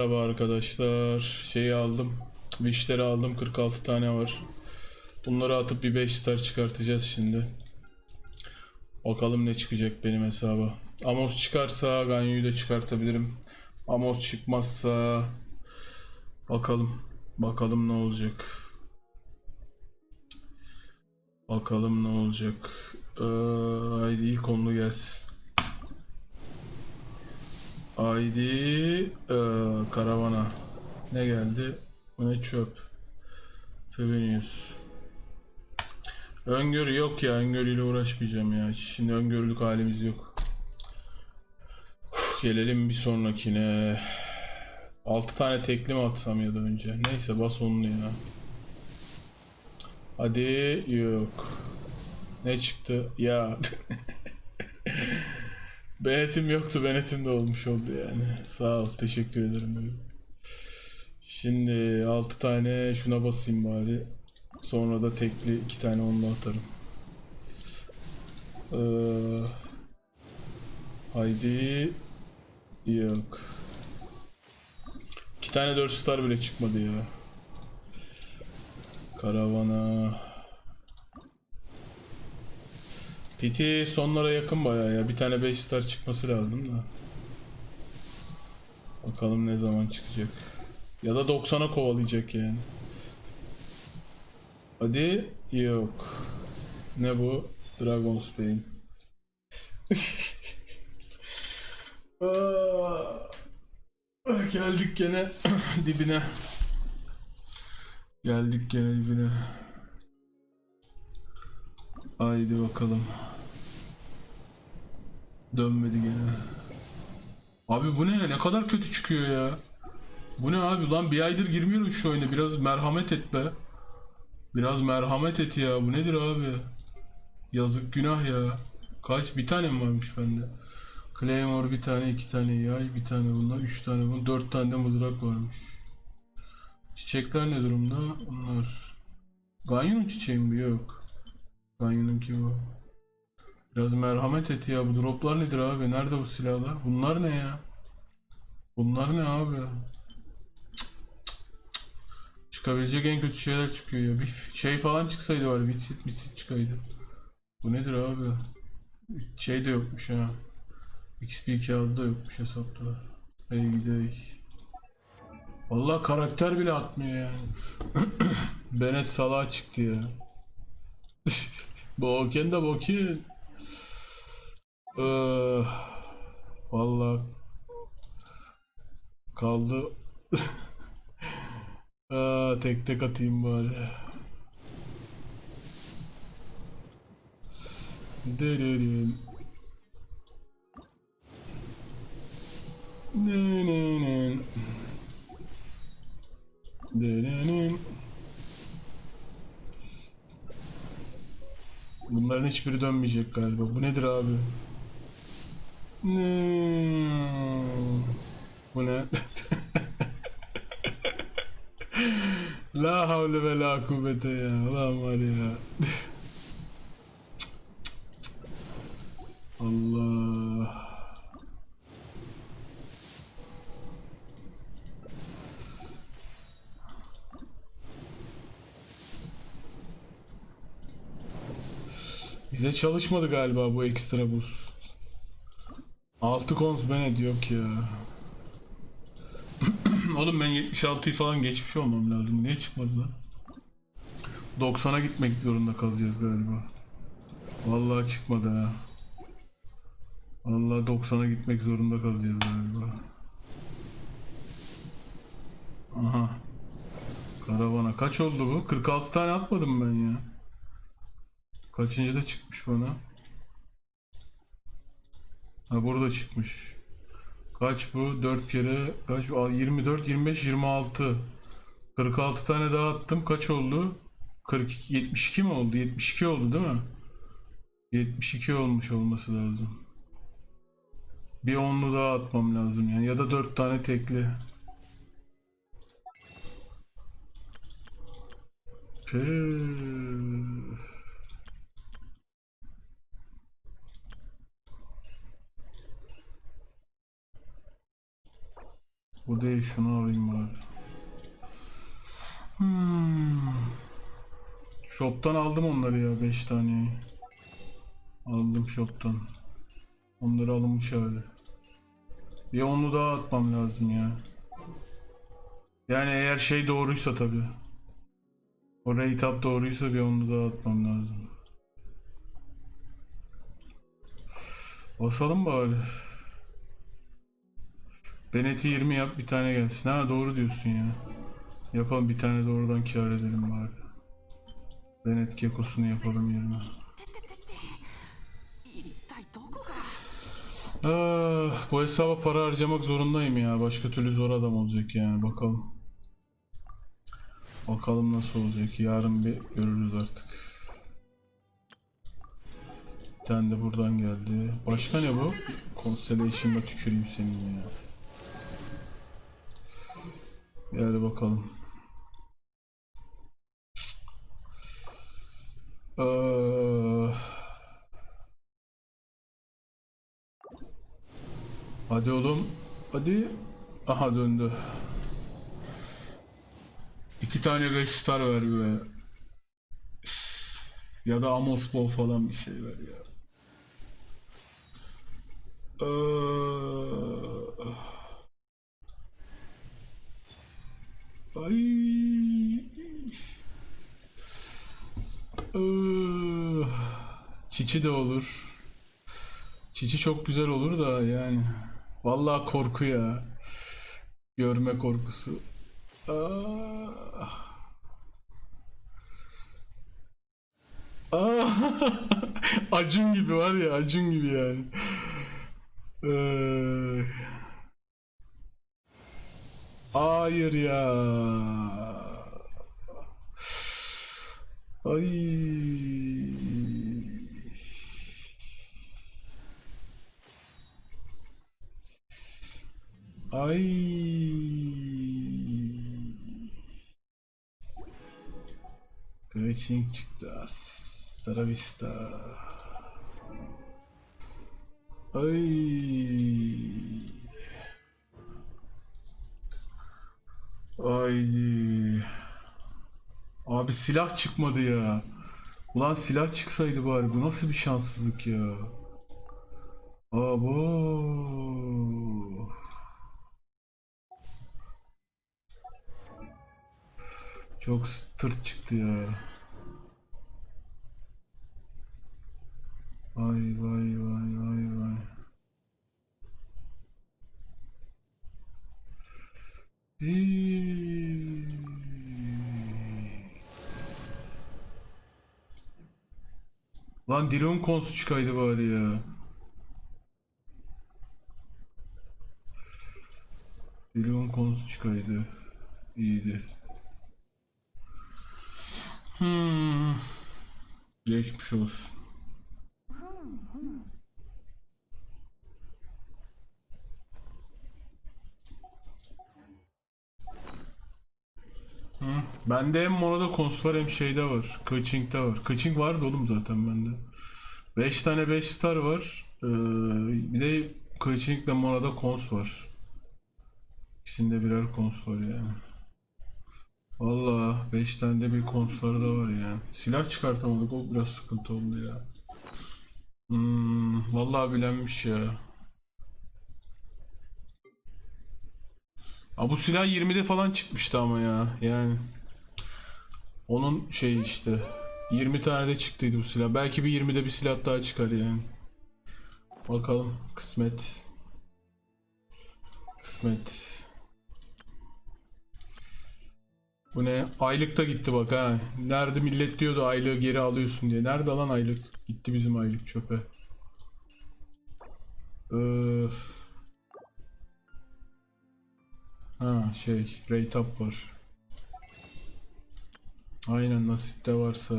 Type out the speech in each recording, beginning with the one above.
Merhaba arkadaşlar. Şeyi aldım. Wish'leri aldım. 46 tane var. Bunları atıp bir 5 star çıkartacağız şimdi. Bakalım ne çıkacak benim hesaba. Amos çıkarsa Ganyu'yu da çıkartabilirim. Amos çıkmazsa bakalım. Bakalım ne olacak. Bakalım ne olacak. Ee, haydi ilk onlu gelsin. Haydi ee, karavana. Ne geldi? Bu ne çöp? Fevenius. Öngörü yok ya. Öngörüyle uğraşmayacağım ya. Şimdi öngörülük halimiz yok. Uf, gelelim bir sonrakine. 6 tane tekli mi atsam ya da önce? Neyse bas onlu ya. Hadi yok. Ne çıktı? Ya. Benetim yoktu. Benetim de olmuş oldu yani. Sağ ol. Teşekkür ederim. Böyle. Şimdi 6 tane şuna basayım bari. Sonra da tekli 2 tane onunla atarım. Ee, haydi. Yok. 2 tane 4 star bile çıkmadı ya. Karavana. PT sonlara yakın bayağı ya. Bir tane 5 star çıkması lazım da. Bakalım ne zaman çıkacak. Ya da 90'a kovalayacak yani. Hadi yok. Ne bu? Dragon's Pain. Aa, Geldik gene dibine. Geldik gene dibine. Haydi bakalım. Dönmedi gene. Abi bu ne? Ne kadar kötü çıkıyor ya. Bu ne abi lan bir aydır girmiyorum şu oyuna. Biraz merhamet et be. Biraz merhamet et ya. Bu nedir abi? Yazık günah ya. Kaç? Bir tane mi varmış bende? Claymore bir tane, iki tane yay, bir tane bunlar, üç tane bunlar, dört tane de mızrak varmış. Çiçekler ne durumda? Bunlar. Ganyon'un çiçeği mi? Yok. Ganyon'unki bu. Biraz merhamet et ya. Bu droplar nedir abi? Nerede bu silahlar? Bunlar ne ya? Bunlar ne abi? Çıkabilecek en kötü şeyler çıkıyor ya. Bir şey falan çıksaydı var. Bitsit bitsit çıkaydı. Bu nedir abi? Şey de yokmuş ha. XP kağıdı da yokmuş hesapta. Ey gidey. Vallahi karakter bile atmıyor yani. Bennett salağa çıktı ya. Boken de boken. Ee, vallahi kaldı. Aa, tek tek atayım bari. Dererim. Dererim. Dererim. Bunların hiçbiri dönmeyecek galiba. Bu nedir abi? Ne? Bu ne? La havle ve la kuvvete ya. Ulan var ya. Allah. Bize çalışmadı galiba bu ekstra boost. 6 kons ben yok ya. Oğlum ben 76'yı falan geçmiş olmam lazım. Niye çıkmadı lan? 90'a gitmek zorunda kalacağız galiba. Vallahi çıkmadı ha. Vallahi 90'a gitmek zorunda kalacağız galiba. Aha. Karavana kaç oldu bu? 46 tane atmadım ben ya. Kaçıncı da çıkmış bana? Ha burada çıkmış. Kaç bu? 4 kere kaç? Aa, 24, 25, 26. 46 tane daha attım. Kaç oldu? 42, 72 mi oldu? 72 oldu değil mi? 72 olmuş olması lazım. Bir onlu daha atmam lazım yani. Ya da 4 tane tekli. Püh. Bu değil şunu alayım bari. Hmm. Shop'tan aldım onları ya 5 taneyi. Aldım shop'tan. Onları alınmış hali. Bir onu daha atmam lazım ya. Yani eğer şey doğruysa tabi. O rate up doğruysa bir onu daha atmam lazım. Basalım bari. Beneti 20 yap bir tane gelsin. Ha doğru diyorsun ya. Yapalım bir tane de oradan kar edelim bari. Benet kekosunu yapalım yerine. Ah, bu hesaba para harcamak zorundayım ya. Başka türlü zor adam olacak yani. Bakalım. Bakalım nasıl olacak. Yarın bir görürüz artık. Bir tane de buradan geldi. Başka ne bu? Constellation'da tüküreyim senin ya. Hadi bakalım. Ah. Hadi oğlum. Hadi. Aha döndü. İki tane 5 star ver be. Ya da Amos Ball falan bir şey ver ya. Ee, Çiçi de olur. Çiçi çok güzel olur da yani. Vallahi korku ya. Görme korkusu. Ah. Ah. Acun gibi var ya Acun gibi yani. Ee. Hayır ya. Ay. Ay. Glitching çıktı. Hasta vista. Ay. Ay. Abi silah çıkmadı ya. Ulan silah çıksaydı bari. Bu nasıl bir şanssızlık ya. Abo. Çok tırt çıktı ya. Vay vay vay vay vay. Hii. Lan Dilon konusu çıkaydı bari ya. Dilon konusu çıkaydı. İyiydi. Hmm. Geçmiş olsun. Hı. Bende hem Mono'da kons var hem şeyde var. Kıçing'de var. Kıçing vardı oğlum zaten bende. 5 tane 5 star var. Ee, bir de Kıçing'le Mono'da kons var. İkisinde birer kons var yani. Valla 5 tane de bir konsları da var ya. Silah çıkartamadık o biraz sıkıntı oldu ya. Hmm, vallahi bilenmiş ya. Ha bu silah 20'de falan çıkmıştı ama ya. Yani onun şey işte 20 tane de çıktıydı bu silah. Belki bir 20'de bir silah daha çıkar yani. Bakalım kısmet. Kısmet. Bu ne? Aylıkta gitti bak ha. Nerede millet diyordu aylığı geri alıyorsun diye. Nerede lan aylık? Gitti bizim aylık çöpe. Öf. Ha şey, rate up var. Aynen nasipte varsa.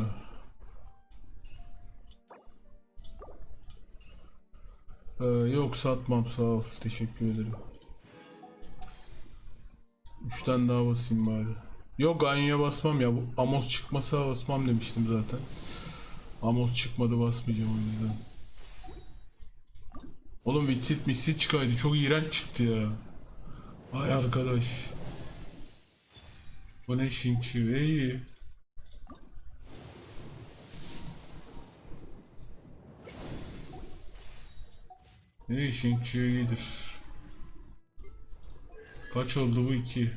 Ee, yok satmam sağ ol. Teşekkür ederim. Üçten daha basayım bari. Yok Ganyo'ya basmam ya. Amos çıkmasa basmam demiştim zaten. Amos çıkmadı basmayacağım o yüzden. Oğlum Vitsit Missit çıkaydı. Çok iğrenç çıktı ya. Vay arkadaş. Bu ne Shinkyu? İyi. İyi Shinkyu iyidir. Kaç oldu bu? 2.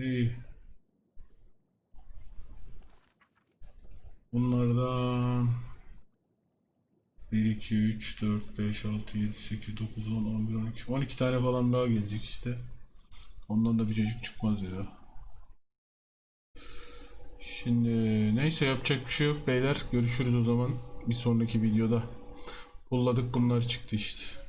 İyi. Bunlardan 1, 2, 3, 4, 5, 6, 7, 8, 9, 10, 11, 12. 12 tane falan daha gelecek işte. Ondan da bir cacık çıkmaz ya. Şimdi neyse yapacak bir şey yok beyler. Görüşürüz o zaman bir sonraki videoda. Pulladık bunlar çıktı işte.